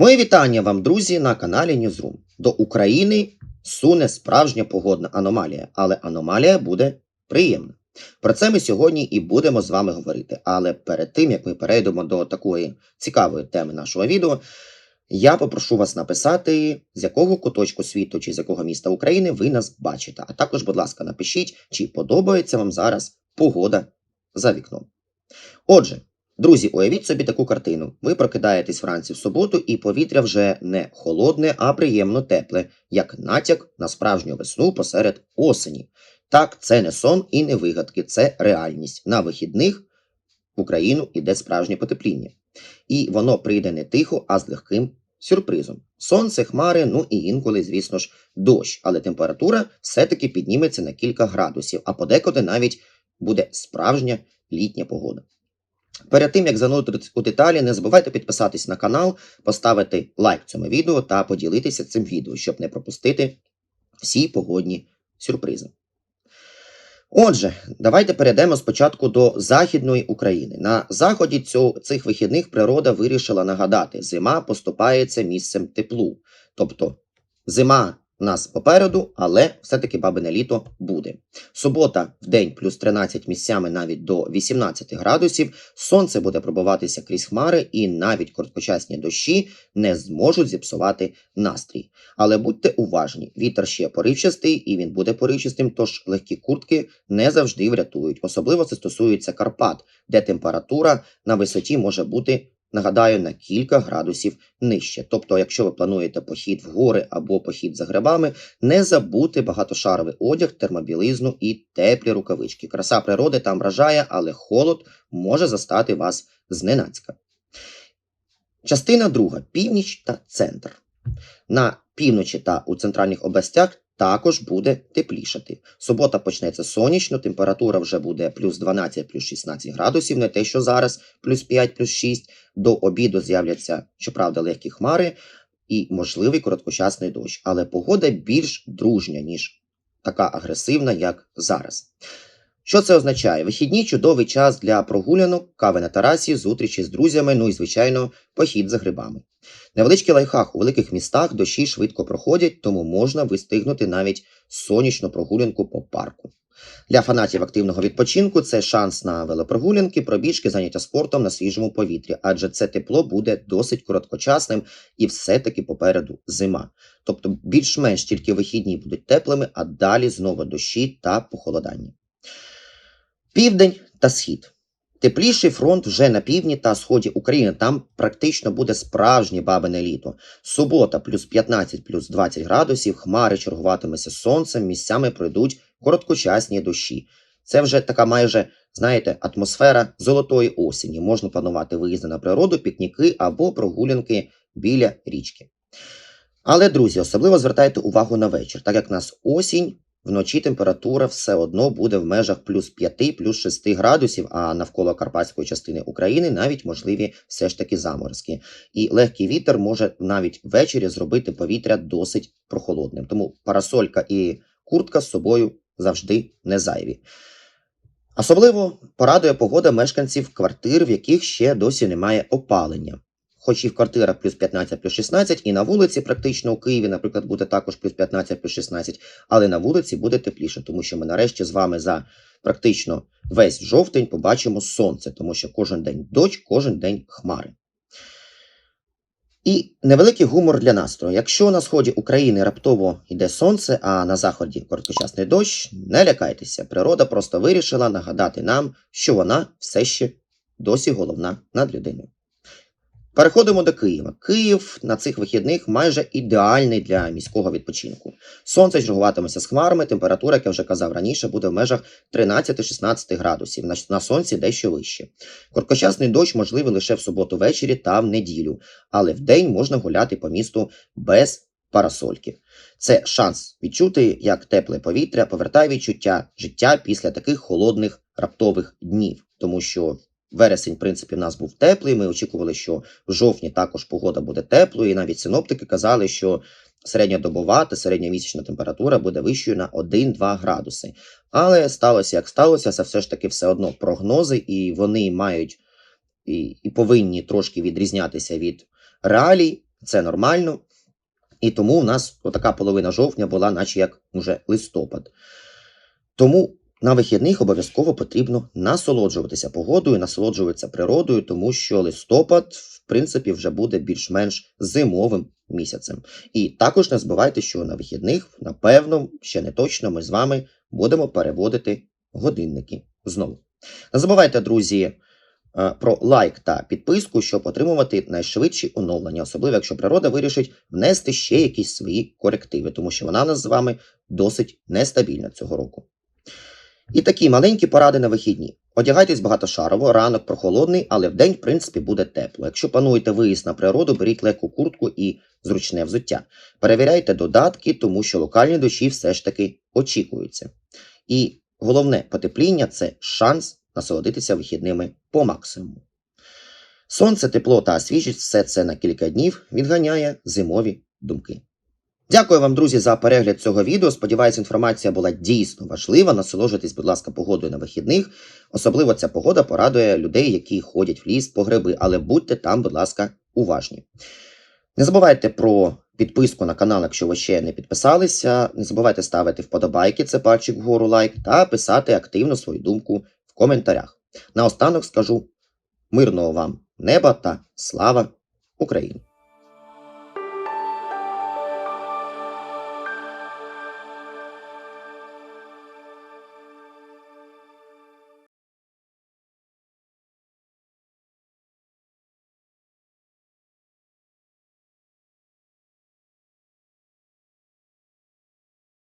Моє вітання вам, друзі, на каналі Newsroom. До України суне справжня погодна аномалія, але аномалія буде приємна. Про це ми сьогодні і будемо з вами говорити. Але перед тим як ми перейдемо до такої цікавої теми нашого відео, я попрошу вас написати, з якого куточку світу чи з якого міста України ви нас бачите. А також, будь ласка, напишіть, чи подобається вам зараз погода за вікном. Отже, Друзі, уявіть собі таку картину. Ви прокидаєтесь вранці в суботу, і повітря вже не холодне, а приємно тепле, як натяк на справжню весну посеред осені. Так, це не сон і не вигадки, це реальність. На вихідних в Україну йде справжнє потепління. І воно прийде не тихо, а з легким сюрпризом. Сонце, хмари, ну і інколи, звісно ж, дощ, але температура все-таки підніметься на кілька градусів, а подекуди навіть буде справжня літня погода. Перед тим, як зануритись у деталі, не забувайте підписатись на канал, поставити лайк цьому відео та поділитися цим відео, щоб не пропустити всі погодні сюрпризи. Отже, давайте перейдемо спочатку до Західної України. На заході цього, цих вихідних природа вирішила нагадати, зима поступається місцем теплу. Тобто зима нас попереду, але все-таки бабине літо буде. Субота в день плюс 13 місцями навіть до 18 градусів. Сонце буде пробиватися крізь хмари, і навіть короткочасні дощі не зможуть зіпсувати настрій. Але будьте уважні, вітер ще поривчастий, і він буде поривчастим, тож легкі куртки не завжди врятують. Особливо це стосується Карпат, де температура на висоті може бути. Нагадаю, на кілька градусів нижче. Тобто, якщо ви плануєте похід в гори або похід за грибами, не забудьте багатошаровий одяг, термобілизну і теплі рукавички. Краса природи там вражає, але холод може застати вас зненацька. Частина друга північ та центр. На півночі та у центральних областях також буде теплішати. Субота почнеться сонячно, температура вже буде плюс 12, плюс 16 градусів, не те, що зараз, плюс 5, плюс 6. До обіду з'являться, щоправда, легкі хмари і можливий короткочасний дощ. Але погода більш дружня, ніж така агресивна, як зараз. Що це означає? Вихідні чудовий час для прогулянок, кави на терасі, зустрічі з друзями, ну і, звичайно, похід за грибами. Невеличкий лайфхак у великих містах дощі швидко проходять, тому можна вистигнути навіть сонячну прогулянку по парку. Для фанатів активного відпочинку це шанс на велопрогулянки, пробіжки, заняття спортом на свіжому повітрі, адже це тепло буде досить короткочасним і все-таки попереду зима. Тобто більш-менш тільки вихідні будуть теплими, а далі знову дощі та похолодання. Південь та схід. Тепліший фронт вже на півдні та сході України. Там практично буде справжнє бабине літо. Субота плюс 15 плюс 20 градусів, хмари чергуватимуться сонцем, місцями пройдуть короткочасні дощі. Це вже така майже, знаєте, атмосфера золотої осені. Можна планувати виїзди на природу, пікніки або прогулянки біля річки. Але, друзі, особливо звертайте увагу на вечір, так як нас осінь. Вночі температура все одно буде в межах плюс 5, плюс 6 градусів, а навколо карпатської частини України навіть можливі все ж таки заморозки. І легкий вітер може навіть ввечері зробити повітря досить прохолодним. Тому парасолька і куртка з собою завжди не зайві. Особливо порадує погода мешканців квартир, в яких ще досі немає опалення. Хоч і в квартирах плюс 15, плюс 16, і на вулиці, практично у Києві, наприклад, буде також плюс 15, плюс 16, але на вулиці буде тепліше, тому що ми нарешті з вами за практично весь жовтень побачимо сонце, тому що кожен день дощ, кожен день хмари. І невеликий гумор для настрою. Якщо на сході України раптово йде сонце, а на заході короткочасний дощ, не лякайтеся. Природа просто вирішила нагадати нам, що вона все ще досі головна над людиною. Переходимо до Києва. Київ на цих вихідних майже ідеальний для міського відпочинку. Сонце чергуватиметься з хмарами, температура, як я вже казав раніше, буде в межах 13-16 градусів. На, сонці дещо вище. Короткочасний дощ можливий лише в суботу ввечері та в неділю, але в день можна гуляти по місту без парасольки. Це шанс відчути, як тепле повітря повертає відчуття життя після таких холодних раптових днів, тому що. Вересень, в принципі, в нас був теплий. Ми очікували, що в жовтні також погода буде теплою. І навіть синоптики казали, що середньодобова та середньомісячна температура буде вищою на 1-2 градуси. Але сталося як сталося, це все ж таки все одно прогнози, і вони мають і, і повинні трошки відрізнятися від реалій. це нормально. І тому у нас така половина жовтня була, наче як уже листопад. Тому на вихідних обов'язково потрібно насолоджуватися погодою, насолоджуватися природою, тому що листопад, в принципі, вже буде більш-менш зимовим місяцем. І також не забувайте, що на вихідних, напевно, ще не точно, ми з вами будемо переводити годинники знову. Не забувайте, друзі, е, про лайк та підписку, щоб отримувати найшвидші оновлення, особливо якщо природа вирішить внести ще якісь свої корективи, тому що вона нас з вами досить нестабільна цього року. І такі маленькі поради на вихідні. Одягайтесь багатошарово, ранок прохолодний, але вдень, в принципі, буде тепло. Якщо плануєте виїзд на природу, беріть легку куртку і зручне взуття. Перевіряйте додатки, тому що локальні дощі все ж таки очікуються. І головне потепління це шанс насолодитися вихідними по максимуму. Сонце, тепло та свіжість все це на кілька днів відганяє зимові думки. Дякую вам, друзі, за перегляд цього відео. Сподіваюсь, інформація була дійсно важлива. Насолоджуйтесь, будь ласка, погодою на вихідних. Особливо ця погода порадує людей, які ходять в ліс по гриби, але будьте там, будь ласка, уважні. Не забувайте про підписку на канал, якщо ви ще не підписалися. Не забувайте ставити вподобайки, це пальчик вгору лайк, та писати активно свою думку в коментарях. Наостанок скажу мирного вам неба та слава Україні!